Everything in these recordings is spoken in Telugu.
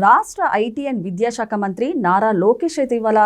రాష్ట్ర ఐటీ అండ్ విద్యాశాఖ మంత్రి నారా లోకేష్ అయితే ఇవాళ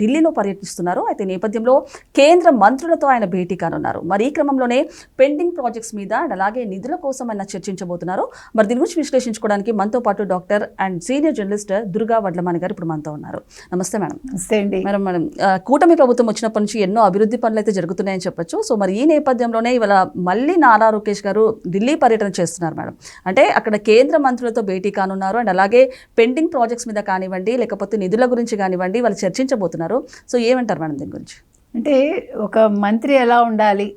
ఢిల్లీలో పర్యటిస్తున్నారు. అయితే నేపథ్యంలో కేంద్ర మంత్రులతో ఆయన భేటీ కానున్నారు. మరి ఈ క్రమంలోనే పెండింగ్ ప్రాజెక్ట్స్ మీద అండ్ అలాగే నిధుల కోసం ఆయన చర్చించబోతున్నారు. మరి దీని గురించి విశ్లేషించుకోవడానికి మనతో పాటు doctor and senior journalist Durga Vadlamani గారు ఇప్పుడు మనతో ఉన్నారు. నమస్తే మేడం. నమస్తే అండి. మేడం మేడం కూటమి ప్రభుత్వం వచ్చినప్పటి నుంచి ఎన్నో అభివృద్ధి పనులు అయితే జరుగుతున్నాయని చెప్పొచ్చు. సో మరి ఈ నేపథ్యంలోనే ఇవాళ మళ్ళీ నారా లోకేష్ గారు ఢిల్లీ పర్యటన చేస్తున్నారు మేడం. అంటే అక్కడ కేంద్ర మంత్రులతో భేటీ కానున్నారు. అండ్ అలాగే పెండింగ్ ప్రాజెక్ట్స్ మీద కానివ్వండి లేకపోతే నిధుల గురించి కానివ్వండి వాళ్ళు చర్చించబోతున్నారు. సో ఏమంటారు మేడం దీని గురించి? అంటే ఒక మంత్రి ఎలా ఉండాలి?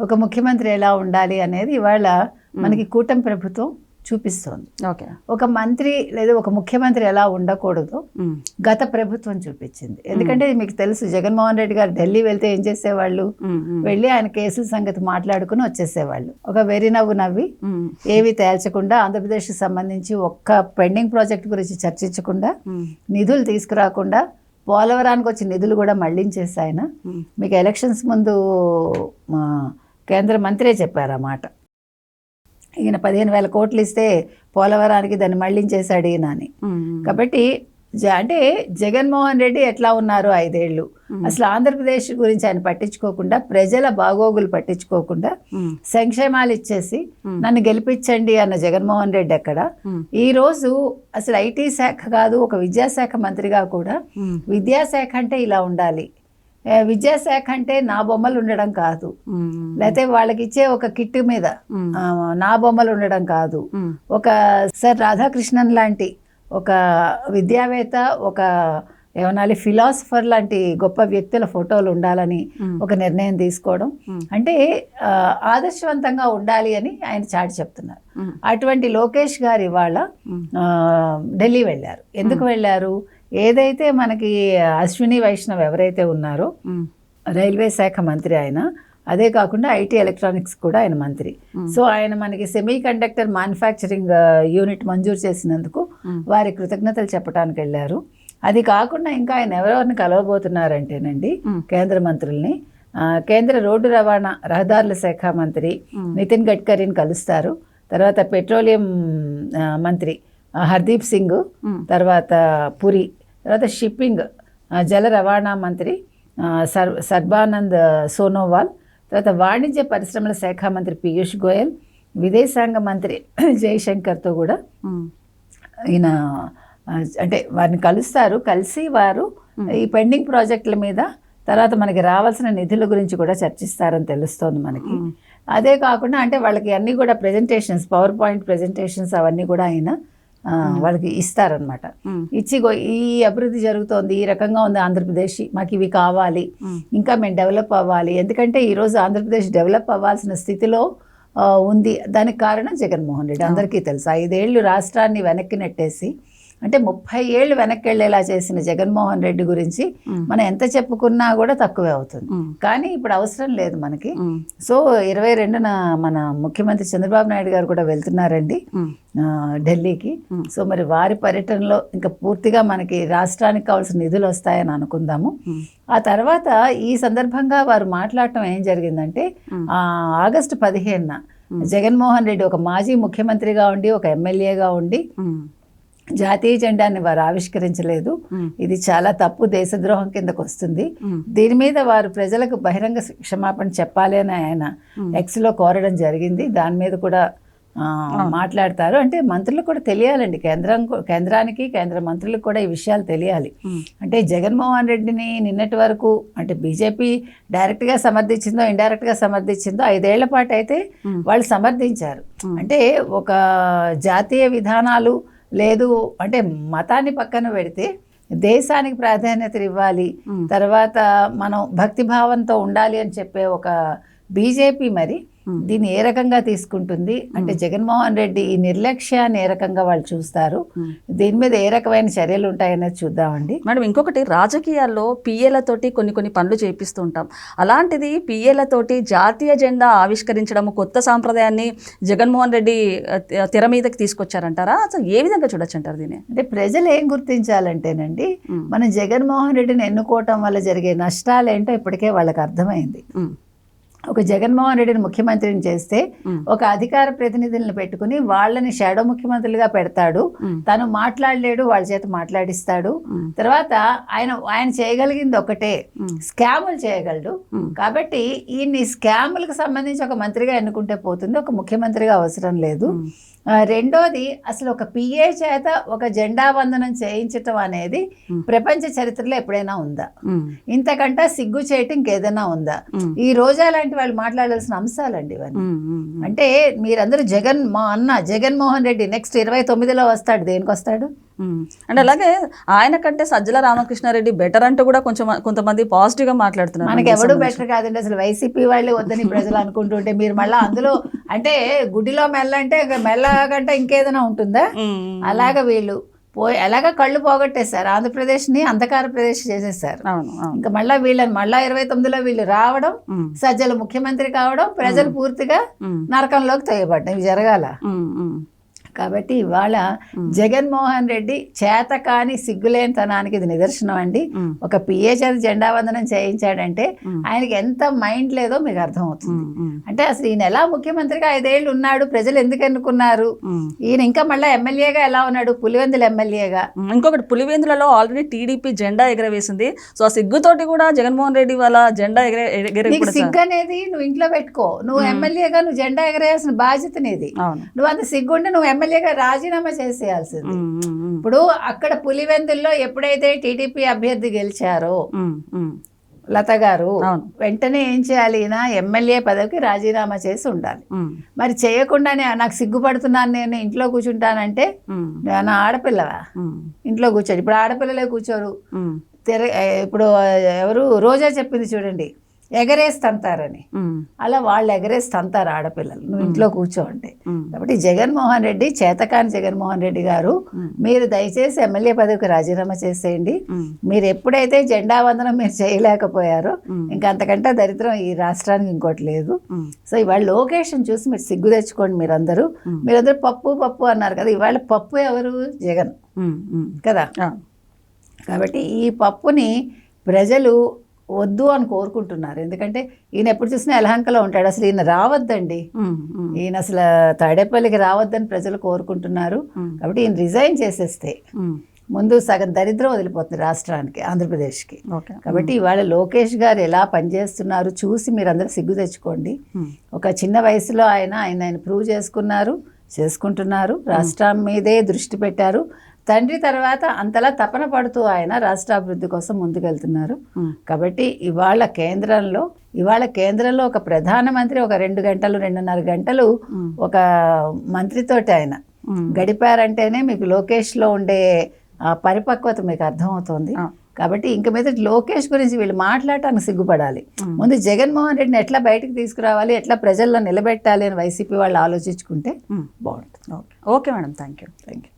ఒక ముఖ్యమంత్రి ఎలా ఉండాలి అనేది ఇవాళ మనకి కూటమి ప్రభుత్వం చూపిస్తోంది. ఓకే. ఒక మంత్రి లేదా ఒక ముఖ్యమంత్రి ఎలా ఉండకూడదు గత ప్రభుత్వం చూపించింది. ఎందుకంటే మీకు తెలుసు జగన్మోహన్ రెడ్డి గారు ఢిల్లీ వెళ్తే ఏం చేసేవాళ్ళు? వెళ్ళి ఆయన కేసుల సంగతి మాట్లాడుకుని వచ్చేసేవాళ్ళు. ఒక వెరి నవ్వు నవ్వి ఏవి తేల్చకుండా ఆంధ్రప్రదేశ్కి సంబంధించి ఒక్క పెండింగ్ ప్రాజెక్ట్ గురించి చర్చించకుండా నిధులు తీసుకురాకుండా పోలవరానికి వచ్చి నిధులు కూడా మళ్ళించేసి ఆయన మీకు ఎలక్షన్స్ ముందు కేంద్ర మంత్రే చెప్పారు ఆ మాట. ఈయన పదిహేను వేల కోట్లు ఇస్తే పోలవరానికి దాన్ని మళ్ళించేశాడు ఈయన అని. కాబట్టి జ అంటే జగన్మోహన్ రెడ్డి ఎట్లా ఉన్నారు ఐదేళ్ళు? అసలు ఆంధ్రప్రదేశ్ గురించి ఆయన పట్టించుకోకుండా ప్రజల బాగోగులు పట్టించుకోకుండా సంక్షేమాలు ఇచ్చేసి. నన్ను గెలిపించండి అన్న జగన్మోహన్ రెడ్డి అక్కడ. ఈ రోజు అసలు ఐటీ శాఖ కాదు ఒక విద్యాశాఖ మంత్రిగా కూడా విద్యాశాఖ అంటే ఇలా ఉండాలి. విద్యాశాఖ అంటే నా బొమ్మలు ఉండడం కాదు. లేకపోతే వాళ్ళకి ఇచ్చే ఒక కిట్ మీద నా బొమ్మలు ఉండడం కాదు. ఒక సార్ రాధాకృష్ణన్ లాంటి ఒక విద్యావేత్త ఒక ఏమనాలి ఫిలాసఫర్ లాంటి గొప్ప వ్యక్తుల ఫోటోలు ఉండాలని ఒక నిర్ణయం తీసుకోవడం. అంటే ఆదర్శవంతంగా ఉండాలి అని ఆయన చాటి చెప్తున్నారు. అటువంటి లోకేష్ గారు ఆ, ఢిల్లీ వెళ్ళారు. ఎందుకు వెళ్ళారు? ఏదైతే మనకి అశ్విని వైష్ణవ్ ఎవరైతే ఉన్నారో రైల్వే శాఖ మంత్రి ఆయన అదే కాకుండా ఐటీ ఎలక్ట్రానిక్స్ కూడా ఆయన మంత్రి. సో ఆయన మనకి సెమీ కండక్టర్ మ్యానుఫ్యాక్చరింగ్ యూనిట్ మంజూరు చేసినందుకు. వారి కృతజ్ఞతలు చెప్పడానికి వెళ్ళారు అది కాకుండా ఇంకా ఆయన ఎవరెవరిని కలవబోతున్నారంటేనండి. కేంద్ర మంత్రుల్ని కేంద్ర రోడ్డు రవాణా రహదారుల శాఖ మంత్రి. నితిన్ గడ్కరీని కలుస్తారు తర్వాత పెట్రోలియం మంత్రి హర్దీప్ సింగ్ తర్వాత పురి తర్వాత షిప్పింగ్ జల రవాణా మంత్రి సర్ సర్బానంద్ సోనోవాల్ తర్వాత వాణిజ్య పరిశ్రమల శాఖ మంత్రి పీయూష్ గోయల్ విదేశాంగ మంత్రి జయశంకర్తో కూడా ఈయన అంటే వారిని కలుస్తారు. కలిసి వారు ఈ పెండింగ్ ప్రాజెక్టుల మీద తర్వాత మనకి రావాల్సిన నిధుల గురించి కూడా చర్చిస్తారని తెలుస్తోంది మనకి. అదే కాకుండా అంటే వాళ్ళకి అన్నీ కూడా ప్రెజెంటేషన్స్ పవర్ పాయింట్ ప్రెజెంటేషన్స్ అవన్నీ కూడా ఆయన వాళ్ళకి ఇస్తారనమాట ఇచ్చి ఈ అభివృద్ధి జరుగుతోంది ఈ రకంగా ఉంది ఆంధ్రప్రదేశ్ మాకు ఇవి కావాలి ఇంకా మేము డెవలప్ అవ్వాలి. ఎందుకంటే ఈరోజు ఆంధ్రప్రదేశ్ డెవలప్ అవ్వాల్సిన స్థితిలో ఉంది. దానికి కారణం జగన్మోహన్ రెడ్డి. అందరికీ తెలుసు. ఐదేళ్ళు రాష్ట్రాన్ని వెనక్కి నెట్టేసి అంటే ముప్పై ఏళ్ళు వెనక్కి వెళ్ళేలా చేసిన జగన్మోహన్ రెడ్డి గురించి మనం ఎంత చెప్పుకున్నా కూడా తక్కువే అవుతుంది. కానీ ఇప్పుడు అవసరం లేదు మనకి. సో ఇరవై రెండున మన ముఖ్యమంత్రి చంద్రబాబు నాయుడు గారు కూడా వెళ్తున్నారండి ఢిల్లీకి. సో మరి వారి పర్యటనలో ఇంకా పూర్తిగా మనకి రాష్ట్రానికి కావాల్సిన నిధులు వస్తాయని అనుకుందాము. ఆ తర్వాత ఈ సందర్భంగా వారు మాట్లాడటం ఏం జరిగిందంటే. ఆ, ఆగస్టు పదిహేనున జగన్మోహన్ రెడ్డి ఒక మాజీ ముఖ్యమంత్రిగా ఉండి ఒక ఎమ్మెల్యేగా ఉండి జాతీయ జెండాన్ని వారు ఆవిష్కరించలేదు. ఇది చాలా తప్పు దేశద్రోహం కిందకు వస్తుంది. దీని మీద వారు ప్రజలకు బహిరంగ క్షమాపణ చెప్పాలి అని ఆయన. ఎక్స్లో కోరడం జరిగింది. దాని మీద కూడా మాట్లాడతారు. అంటే మంత్రులకు కూడా తెలియాలండి. కేంద్రం కేంద్రానికి కేంద్ర మంత్రులకు కూడా ఈ విషయాలు తెలియాలి. అంటే జగన్మోహన్ రెడ్డిని నిన్నటి వరకు అంటే బీజేపీ డైరెక్ట్గా సమర్థించిందో ఇండైరెక్ట్గా సమర్థించిందో ఐదేళ్ళ పాటు అయితే. వాళ్ళు సమర్థించారు. అంటే ఒక జాతీయ విధానాలు లేదు అంటే మతాన్ని పక్కన పెడితే దేశానికి ప్రాధాన్యత ఇవ్వాలి. తర్వాత మనం భక్తిభావంతో ఉండాలి అని చెప్పే ఒక బీజేపీ మరి. దీన్ని ఏ రకంగా తీసుకుంటుంది? అంటే జగన్మోహన్ రెడ్డి ఈ నిర్లక్ష్యాన్ని ఏ రకంగా వాళ్ళు చూస్తారు? Hmm. దీని మీద ఏ రకమైన చర్యలు ఉంటాయనేది చూద్దామండి. మేడం ఇంకొకటి రాజకీయాల్లో పిఏలతోటి కొన్ని కొన్ని పనులు చేపిస్తూ ఉంటాం. అలాంటిది పిఏలతోటి జాతీయ జెండా ఆవిష్కరించడం కొత్త సాంప్రదాయాన్ని జగన్మోహన్ రెడ్డి తెర మీదకి తీసుకొచ్చారంటారా? అసలు ఏ విధంగా చూడొచ్చు అంటారు దీన్ని? అంటే ప్రజలు ఏం గుర్తించాలంటేనండి మనం జగన్మోహన్ రెడ్డిని ఎన్నుకోవటం వల్ల జరిగే నష్టాలు ఏంటో ఇప్పటికే వాళ్ళకి అర్థమైంది. ఒక జగన్మోహన్ రెడ్డిని ముఖ్యమంత్రిని చేస్తే. ఒక అధికార ప్రతినిధులను పెట్టుకుని వాళ్ళని షాడో ముఖ్యమంత్రులుగా పెడతాడు. తను మాట్లాడలేడు వాళ్ళ చేత మాట్లాడిస్తాడు. తర్వాత ఆయన ఆయన చేయగలిగింది ఒకటే. స్కాములు చేయగలడు. కాబట్టి ఈయన్ని స్కాములకు సంబంధించి ఒక మంత్రిగా ఎన్నుకుంటే పోతుంది ఒక ముఖ్యమంత్రిగా అవసరం లేదు రెండోది అసలు ఒక పిఏ చేత ఒక జెండా వందనం చేయించటం అనేది. ప్రపంచ చరిత్రలో ఎప్పుడైనా ఉందా. ఇంతకంటే సిగ్గు చేయటం ఇంకేదైనా ఉందా. ఈ రోజా లాంటి వాళ్ళు మాట్లాడాల్సిన అంశాలండి ఇవన్నీ. అంటే మీరందరూ జగన్ మా అన్న జగన్మోహన్ రెడ్డి నెక్స్ట్ ఇరవై తొమ్మిదిలో వస్తాడు. దేనికి వస్తాడు. అండ్ అలాగే ఆయన కంటే సజ్జల రామకృష్ణారెడ్డి బెటర్ అంటూ కూడా కొంచెం కొంతమంది పాజిటివ్గా మాట్లాడుతున్నారు. మనకి ఎవడు బెటర్ కాదండి. అసలు వైసీపీ వాళ్ళే వద్దని ప్రజలు అనుకుంటుంటే మీరు మళ్ళీ అందులో అంటే గుడిలో మెల్ల అంటే మెల్ల కంటే ఇంకేదైనా ఉంటుందా. అలాగ వీళ్ళు. పోయి ఎలాగ కళ్ళు పోగొట్టేశారు ఆంధ్రప్రదేశ్ని అంధకార ప్రదేశ్ చేసేసారు ఇంకా మళ్ళీ వీళ్ళని మళ్ళా ఇరవై తొమ్మిదిలో వీళ్ళు రావడం. సజ్జలు ముఖ్యమంత్రి కావడం ప్రజలు పూర్తిగా. నరకంలోకి తోయబడ్డాయి ఇవి జరగాల. కాబట్టి ఇవాళ జగన్మోహన్ రెడ్డి చేతకాని సిగ్గులేనితనానికి ఇది నిదర్శనం అండి. ఒక పిఏ చేత జెండా వందనం చేయించాడంటే. ఆయనకి ఎంత మైండ్ లేదో మీకు అర్థమవుతుంది. అంటే అసలు ఈయన ఎలా ముఖ్యమంత్రిగా ఐదేళ్ళు ఉన్నాడు ప్రజలు ఎందుకు ఎన్నుకున్నారు. ఈయన ఇంకా మళ్ళీ ఎమ్మెల్యేగా ఎలా ఉన్నాడు? పులివెందుల ఎమ్మెల్యేగా? మ్మ్. ఇంకొకటి పులివెందులలో ఆల్రెడీ టీడీపీ జెండా ఎగరవేసింది. సో ఆ సిగ్గుతోటి కూడా జగన్మోహన్ రెడ్డి వాళ్ళ జెండా ఎగరే సిగ్గు అనేది నువ్వు ఇంట్లో పెట్టుకో. నువ్వు ఎమ్మెల్యేగా నువ్వు జెండా ఎగరేయాల్సిన బాధ్యత నీది. నువ్వు అంత సిగ్గుంటే నువ్వు ఎమ్మెల్యేగా రాజీనామా చేసేయాల్సింది. ఇప్పుడు అక్కడ పులివెందుల్లో ఎప్పుడైతే టీడీపీ అభ్యర్థి గెలిచారో. లత గారు అవును వెంటనే ఏం చేయాలి ఈయన ఎమ్మెల్యే పదవికి రాజీనామా చేసి ఉండాలి. మరి చేయకుండానే నాకు సిగ్గుపడుతున్నాను నేను ఇంట్లో కూర్చుంటానంటే. నా ఆడపిల్లవా. ఇంట్లో కూర్చోడు ఇప్పుడు ఆడపిల్లలే కూర్చోరు. తెర ఇప్పుడు ఎవరు రోజా చెప్పింది చూడండి ఎగరేసి తంతారని మ్మ్. అలా వాళ్ళు ఎగరేసి తంతారు ఆడపిల్లలు నువ్వు ఇంట్లో కూర్చో అంటే. కాబట్టి జగన్మోహన్ రెడ్డి చేతకాని జగన్మోహన్ రెడ్డి గారు. మీరు దయచేసి ఎమ్మెల్యే పదవికి రాజీనామా చేసేయండి. మీరు ఎప్పుడైతే జెండా వందనం మీరు చేయలేకపోయారో మ్మ్. ఇంకా అంతకంటే దరిద్రం ఈ రాష్ట్రానికి ఇంకోటి లేదు. సో ఇవాళ లొకేషన్ చూసి మీరు సిగ్గు తెచ్చుకోండి మీరందరూ. మీరందరూ పప్పు పప్పు అన్నారు కదా ఇవాళ పప్పు ఎవరు జగన్. కదా కాబట్టి ఈ పప్పుని ప్రజలు వద్దు అని కోరుకుంటున్నారు. ఎందుకంటే ఈయన ఎప్పుడు చూసినా ఎలహంకలో ఉంటాడు. అసలు ఈయన రావద్దండి. ఈయన అసలు తాడేపల్లికి రావద్దని ప్రజలు కోరుకుంటున్నారు. కాబట్టి ఈయన రిజైన్ చేసేస్తే. ముందు సగం దరిద్రం వదిలిపోతుంది రాష్ట్రానికి ఆంధ్రప్రదేశ్కి. ఓకే. కాబట్టి ఇవాళ లోకేష్ గారు ఎలా పనిచేస్తున్నారు చూసి మీరందరూ సిగ్గు తెచ్చుకోండి. ఒక చిన్న వయసులో ఆయన ఆయన ఆయన ప్రూవ్ చేసుకున్నారు చేసుకుంటున్నారు. రాష్ట్రం మీదే దృష్టి పెట్టారు. తండ్రి తర్వాత అంతలా తపన పడుతూ ఆయన రాష్ట్రాభివృద్ధి కోసం ముందుకెళ్తున్నారు. కాబట్టి ఇవాళ కేంద్రంలో ఇవాళ కేంద్రంలో ఒక ప్రధానమంత్రి ఒక రెండు గంటలు రెండున్నర గంటలు. ఒక మంత్రితోటి ఆయన. గడిపారంటేనే మీకు లోకేష్లో ఉండే ఆ పరిపక్వత మీకు అర్థమవుతోంది. కాబట్టి ఇంక మీద లోకేష్ గురించి వీళ్ళు మాట్లాడటానికి సిగ్గుపడాలి. ముందు జగన్మోహన్ రెడ్డిని ఎట్లా బయటికి తీసుకురావాలి ఎట్లా ప్రజల్లో నిలబెట్టాలి అని వైసీపీ వాళ్ళు ఆలోచించుకుంటే. బాగుంటుంది okay okay madam thank you thank you